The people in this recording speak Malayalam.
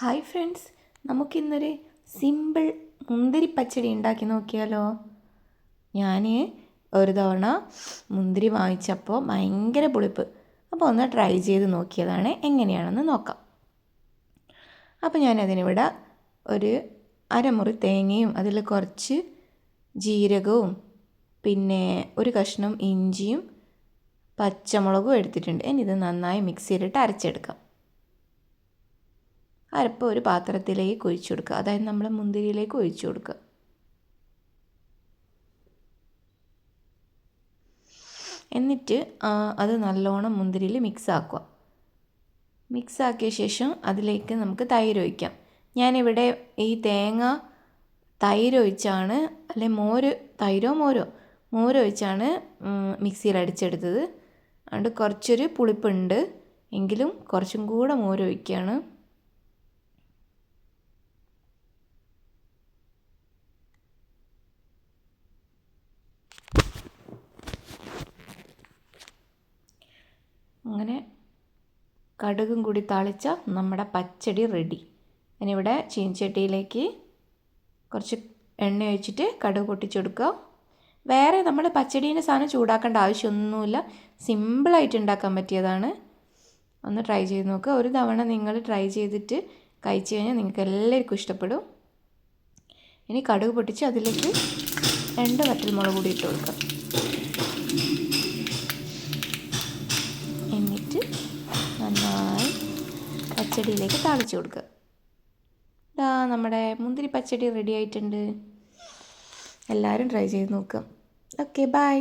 ഹായ് ഫ്രണ്ട്സ് നമുക്കിന്നൊരു സിമ്പിൾ മുന്തിരി പച്ചടി ഉണ്ടാക്കി നോക്കിയാലോ? ഞാൻ ഒരു തവണ മുന്തിരി വാങ്ങിച്ചപ്പോൾ ഭയങ്കര പുളിപ്പ്. അപ്പോൾ ഒന്ന് ട്രൈ ചെയ്ത് നോക്കിയതാണ് എങ്ങനെയാണെന്ന് നോക്കാം. അപ്പോൾ ഞാനതിനിവിടെ ഒരു അരമുറി തേങ്ങയും അതിൽ കുറച്ച് ജീരകവും പിന്നെ ഒരു കഷ്ണം ഇഞ്ചിയും പച്ചമുളകും എടുത്തിട്ടുണ്ട്. ഇനി ഇത് നന്നായി മിക്സ് ചെയ്തിട്ട് അരച്ചെടുക്കാം. അരപ്പ് ഒരു പാത്രത്തിലേക്ക് ഒഴിച്ചു കൊടുക്കുക. അതായത് നമ്മൾ മുന്തിരിയിലേക്ക് ഒഴിച്ചു കൊടുക്കുക. എന്നിട്ട് അത് നല്ലോണം മുന്തിരിയിൽ മിക്സ് ആക്കുക. മിക്സ് ആക്കിയ ശേഷം അതിലേക്ക് നമുക്ക് തൈര് ഒഴിക്കാം. ഞാനിവിടെ ഈ തേങ്ങ തൈര് ഒഴിച്ചാണ് അല്ലെ മോര് തൈരോ മോരോ? മോരൊഴിച്ചാണ് മിക്സിയിൽ അടിച്ചെടുത്തത്. അതുകൊണ്ട് കുറച്ചൊരു പുളിപ്പുണ്ട്. എങ്കിലും കുറച്ചും കൂടെ മോരൊഴിക്കുകയാണ് അങ്ങനെ കടുകും കൂടി താളിച്ച നമ്മുടെ പച്ചടി റെഡി ഞാനിവിടെ ചീൻചട്ടിയിലേക്ക് കുറച്ച് എണ്ണ ഒഴിച്ചിട്ട് കടുക് പൊട്ടിച്ചെടുക്കുക. വേറെ നമ്മൾ പച്ചടീന്റെ സാധനം ചൂടാക്കേണ്ട ആവശ്യമൊന്നുമില്ല. സിമ്പിളായിട്ട് ഉണ്ടാക്കാൻ പറ്റിയതാണ്. ഒന്ന് ട്രൈ ചെയ്ത് നോക്കുക ഒരു തവണ നിങ്ങൾ ട്രൈ ചെയ്തിട്ട് കഴിച്ചു കഴിഞ്ഞാൽ നിങ്ങൾക്ക് എല്ലാവർക്കും ഇഷ്ടപ്പെടും. ഇനി കടുക് പൊട്ടിച്ച് അതിലേക്ക് രണ്ട് വറ്റൽമുളക് കൂടി ഇട്ട് കൊടുക്കുക പച്ചടിയിലേക്ക് താളിച്ച് കൊടുക്കുക. ഇതാ നമ്മുടെ മുന്തിരി പച്ചടി റെഡി ആയിട്ടുണ്ട്. എല്ലാവരും ട്രൈ ചെയ്ത് നോക്കുക ഓക്കെ ബൈ